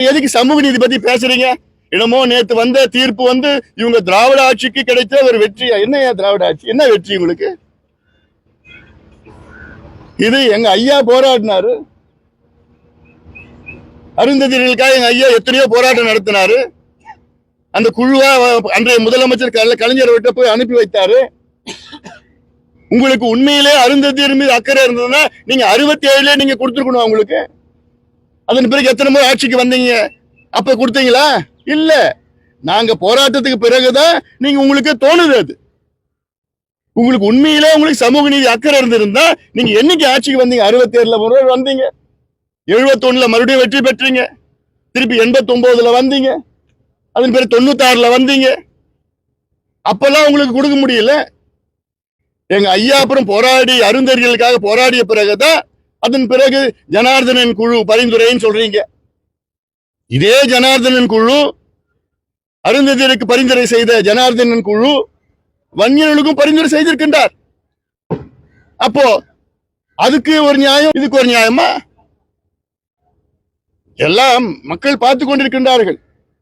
எதுக்கு சமூக நீதி பத்தி பேசுறீங்க? என்னமோ நேத்து வந்த தீர்ப்பு வந்து இவங்க திராவிட ஆட்சிக்கு கிடைத்த ஒரு வெற்றியா? என்ன திராவிட ஆட்சி? என்ன வெற்றி உங்களுக்கு? இது எங்க ஐயா போராடினாரு. அருந்ததிகளுக்காக எங்க ஐயா எத்தனையோ போராட்டம் நடத்தினாரு. அந்த குழுவா அன்றைய முதலமைச்சர் கல- கலைஞர் விட்ட போய் அனுப்பி வைத்தாரு. உங்களுக்கு உண்மையிலே அருந்ததியர் மீது அக்கறை இருந்ததுன்னா நீங்க அறுபத்தி ஏழுல நீங்க கொடுத்துருக்கணும் அவங்களுக்கு அதன் பிறகு எத்தனை முறை ஆட்சிக்கு வந்தீங்க? அப்போ கொடுத்தீங்களா? இல்லை. நாங்கள் போராட்டத்துக்கு பிறகுதான் நீங்கள் உங்களுக்கு தோணுது அது. உங்களுக்கு உண்மையிலே உங்களுக்கு சமூக நீதி அக்கறை இருந்திருந்தா நீங்க என்னைக்கு ஆட்சிக்கு வந்தீங்க? அறுபத்தி ஏழுல முறை வந்தீங்க. எழுபத்தொன்னுல மறுபடியும் வெற்றி பெற்றீங்க. திருப்பி எண்பத்தொம்போதில் வந்தீங்க. அதன் பிறகு தொண்ணூத்தாறுல வந்தீங்க. அப்பெல்லாம் உங்களுக்கு கொடுக்க முடியல. எங்க ஐயா அப்புறம் போராடி அருந்தறிகளுக்காக போராடிய பிறகுதான் அதன் பிறகு ஜனார்தனன் குழு பரிந்துரைன்னு சொல்றீங்க. இதே ஜனார்தனன் குழு அருந்ததியருக்கு பரிந்துரை செய்த ஜனார்தனன் குழு வன்னியர்களுக்கும் பரிந்துரை செய்திருக்கின்றார். அப்போ அதுக்கு ஒரு நியாயம் இதுக்கு ஒரு நியாயமா? எல்லாம் மக்கள் பார்த்து கொண்டிருக்கின்றார்கள்.